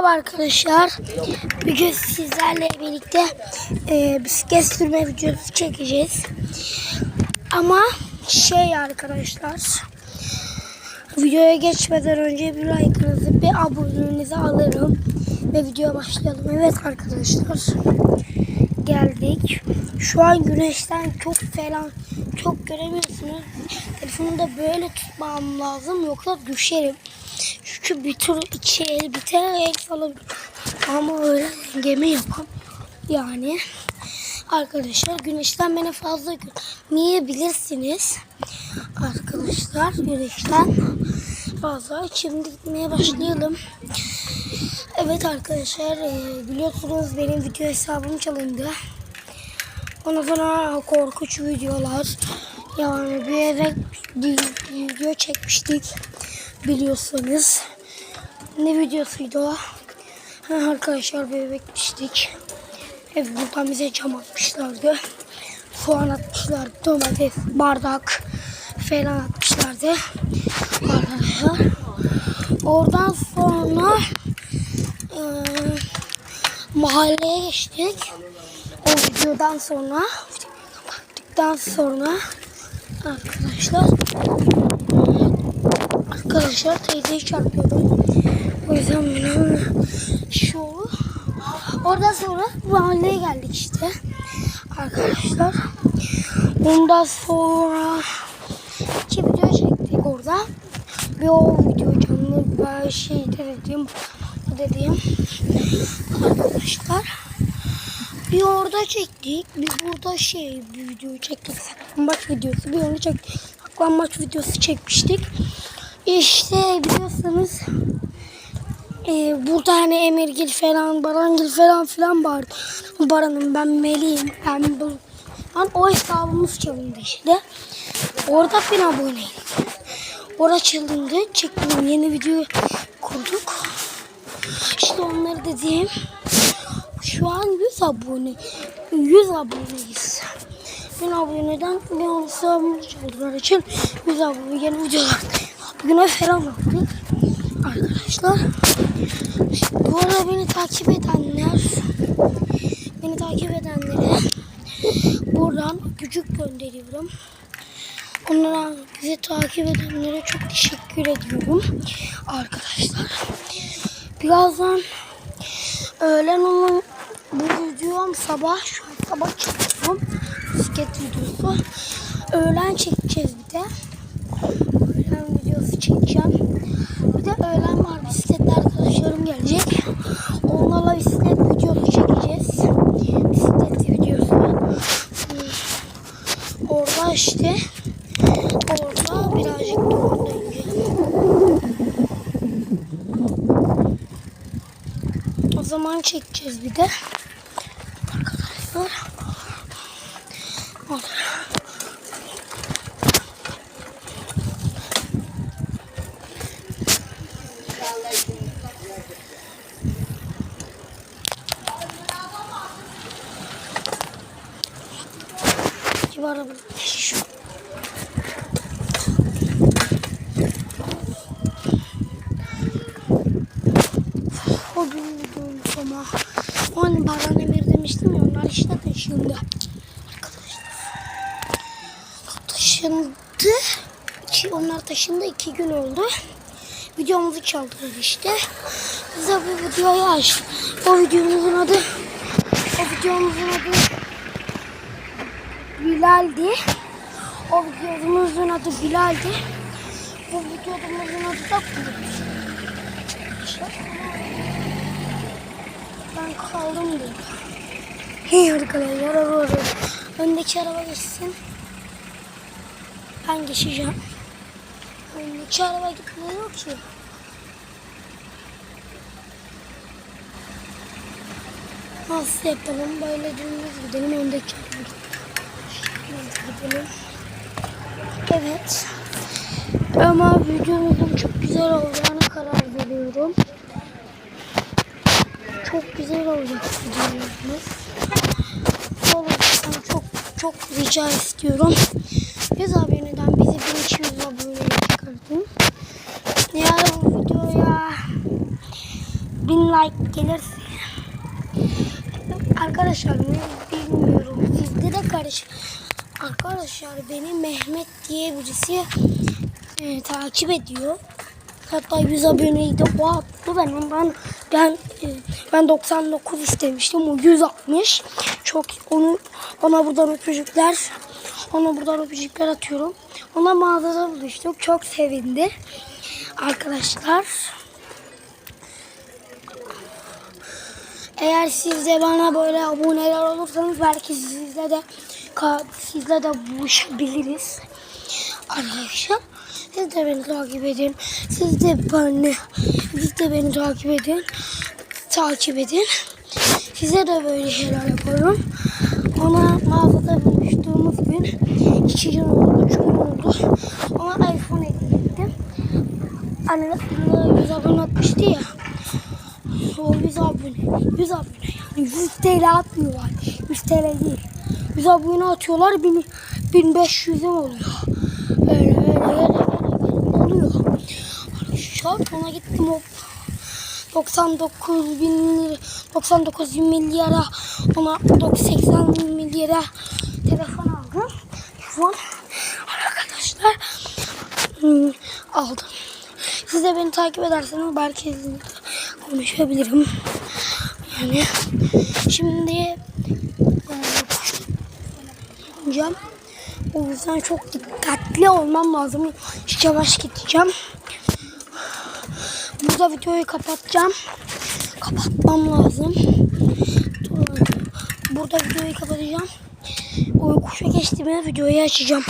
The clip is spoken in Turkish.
Merhaba arkadaşlar. Bugün sizlerle birlikte e, bisiklet sürme videosu çekeceğiz. Ama şey arkadaşlar. Videoya geçmeden önce bir like'ınızı bir abonenizi alırım. Ve videoya başlayalım. Evet arkadaşlar. Geldik. Şu an güneşten çok falan çok göremiyorsunuz. Telefonu da böyle tutmam lazım yoksa düşerim. Çünkü bir tur içeri bir tane el salabilirim. Ama öyle gemi yapam. Yani arkadaşlar güneşten beni fazla görmeyebilirsiniz. Arkadaşlar güneşten fazla. Şimdi gitmeye başlayalım. Evet arkadaşlar e, biliyorsunuz benim video hesabım çalındı. Ondan sonra korkunç videolar. Yani bir yere video çekmiştik biliyorsanız. Ne videosuydu o? Ha, arkadaşlar bebekmiştik. Ev buradan bize cam atmışlardı. Soğan atmışlardı. Domates, bardak falan atmışlardı. Arkadaşlar. Oradan sonra e, mahalleye geçtik. O videodan sonra kapattıktan sonra arkadaşlar arkadaşlar teyzeyi çarpıyordum. O yüzden benim şu oradan sonra mahalleye geldik işte arkadaşlar. Ondan sonra iki video çektik orada. Bir o video canlı bir şey dediğim dediğim arkadaşlar. Bir orada çektik. Bir burada şey bir video çektik. Saklambaç videosu. Bir onu çektik. Saklambaç videosu çekmiştik. İşte biliyorsunuz e, burada hani Emirgil falan, Barangil falan filan vardı. Baran'ım ben Melih'im. Ben bu. Ben o hesabımız çalındı işte. Orada bin aboneyim. Orada çalındı. Çektim yeni video kurduk. İşte onları dediğim. Şu an 100 abone. 100 aboneyiz. 1000 aboneden bir hesabımız çaldılar için 100 abone yeni videolar. Bugün falan yaptık. Arkadaşlar. Bu arada beni takip edenler beni takip edenlere buradan küçük gönderiyorum. Onlara bizi takip edenlere çok teşekkür ediyorum. Arkadaşlar. Birazdan öğlen olan bu videom sabah şu an sabah çekiyorum. Bisiklet videosu. Öğlen çekeceğiz bir de. Videosu çekeceğim. Bir de öğlen var bisikletli arkadaşlarım gelecek. Onlarla bisiklet videosu çekeceğiz. Bisiklet videosu. Hmm. Orada işte orada birazcık durumdayım. O zaman çekeceğiz bir de. Arkadaşlar. Şu. O gün ama. O hani Baran Emir demiştim ya onlar işte taşındı. Arkadaşlar. Taşındı. İki, onlar taşındı iki gün oldu. Videomuzu çaldılar işte. Bize bu videoyu aç. O videomuzun adı o videomuzun adı Bilal'di. O videomuzun adı Bilal'di. Bu videomuzun adı da Bulut. Ben kaldım burada. Hey arkadaşlar araba Öndeki araba geçsin. Ben geçeceğim. Öndeki araba gitmiyor ki. Nasıl yapalım? Böyle dümdüz gidelim. Öndeki araba gidelim. Evet. Ama videomuzun çok güzel olacağına karar veriyorum. Çok güzel olacak videomuz. Olursa çok çok rica istiyorum. 100 aboneden bizi 1200 aboneye çıkartın. Yani bu videoya 1000 like gelirse arkadaşlar bilmiyorum sizde de karış arkadaşlar beni Mehmet diye birisi e, takip ediyor. Hatta 100 aboneydi o attı. Ben ondan ben e, ben 99 istemiştim o 160 çok onu ona buradan öpücükler ona buradan öpücükler atıyorum. Ona mağazada buluştuk çok sevindi. Arkadaşlar Eğer siz de bana böyle aboneler olursanız belki sizle de sizle de buluşabiliriz. Arkadaşlar siz de beni takip edin. Siz de beni siz de beni takip edin. Takip edin. Size de böyle şeyler yaparım. Ona mağazada buluştuğumuz gün iki gün oldu, üç gün oldu. Ona iPhone ettim. Anne 100 abone atmıştı ya. O 100 abone. 100 abone yani 100 TL atmıyorlar. 100 TL değil. 100 abone atıyorlar. 1000, 1500'e oluyor. Öyle öyle öyle, oluyor. Şart ona gittim o 99 bin lira, 99 milyara ona 80 milyara telefon aldım. Telefon arkadaşlar hmm, aldım. Siz de beni takip ederseniz belki konuşabilirim. Yani şimdi gideceğim. O yüzden çok dikkatli olmam lazım. Yavaş gideceğim. Burada videoyu kapatacağım. Kapatmam lazım. Burada videoyu kapatacağım. O kuşa geçtiğimde videoyu açacağım.